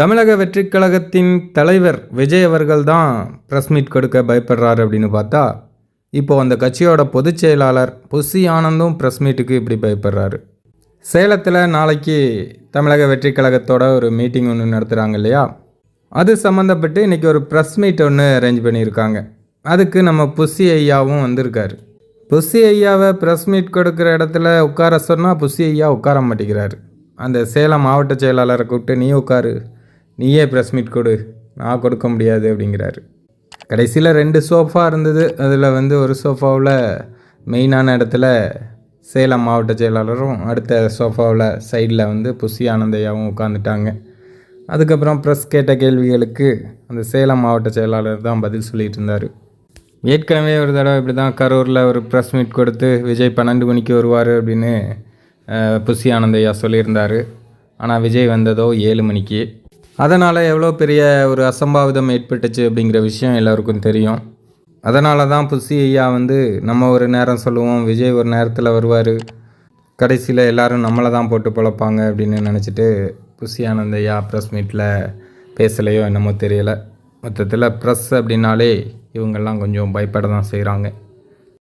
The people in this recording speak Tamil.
தமிழக வெற்றிக் கழகத்தின் தலைவர் விஜய் அவர்கள் தான் ப்ரெஸ் மீட் கொடுக்க பயப்படுறாரு அப்படின்னு பார்த்தா இப்போ அந்த கட்சியோட பொதுச் செயலாளர் புசி ஆனந்தும் ப்ரெஸ் மீட்டுக்கு இப்படி பயப்படுறாரு. சேலத்தில் நாளைக்கு தமிழக வெற்றிக் கழகத்தோட ஒரு மீட்டிங் ஒன்று நடத்துகிறாங்க இல்லையா? அது சம்மந்தப்பட்டு இன்றைக்கி ஒரு ப்ரெஸ் மீட் ஒன்று அரேஞ்ச் பண்ணியிருக்காங்க. அதுக்கு நம்ம புஸ்ஸி ஐயாவும் வந்திருக்காரு. புஸ்ஸி ஐயாவை ப்ரெஸ் மீட் கொடுக்குற இடத்துல உட்கார சொன்னால் புஸ்ஸி ஐயா உட்கார மாட்டேங்கிறாரு. அந்த சேலம் மாவட்ட செயலாளரை கூப்பிட்டு நீ உட்காரு. நீயே ப்ரெஸ் மீட் கொடு. நான் கொடுக்க முடியாது அப்படிங்கிறாரு. கடைசியில் ரெண்டு சோஃபா இருந்தது. அதில் வந்து ஒரு சோஃபாவில் மெயினான இடத்துல சேலம் மாவட்ட செயலாளரும் அடுத்த சோஃபாவில் சைடில் வந்து புசி ஆனந்தையாவும் உட்காந்துட்டாங்க அதுக்கப்புறம் ப்ரெஸ் கேட்ட கேள்விகளுக்கு அந்த சேலம் மாவட்ட செயலாளர் தான் பதில் சொல்லிகிட்டு இருந்தார். ஏற்கனவே ஒரு தடவை இப்படி தான் கரூரில் ஒரு ப்ரெஸ் மீட் கொடுத்து விஜய் பன்னெண்டு மணிக்கு வருவார் அப்படின்னு அஹ், புசி ஆனந்தையா சொல்லியிருந்தார். ஆனால் விஜய் வந்ததோ ஏழு மணிக்கு. அதனால் எவ்வளோ பெரிய ஒரு அசம்பாவிதம் ஏற்பட்டுச்சு அப்படிங்கிற விஷயம் எல்லாருக்கும் தெரியும். அதனால தான் புசி ஐயா வந்து நம்ம ஒரு நேரம் சொல்லுவோம் விஜய் ஒரு நேரத்தில் வருவார். கடைசியில் எல்லாரும் நம்மளை தான் போட்டு பழப்பாங்க அப்படின்னு நினச்சிட்டு புசி ஆனந்தையா ப்ரெஸ் மீட்டில் பேசலையோ என்னமோ தெரியலை. மொத்தத்தில் ப்ரெஸ் அப்படின்னாலே இவங்கெல்லாம் கொஞ்சம் பயப்பட தான் செய்கிறாங்க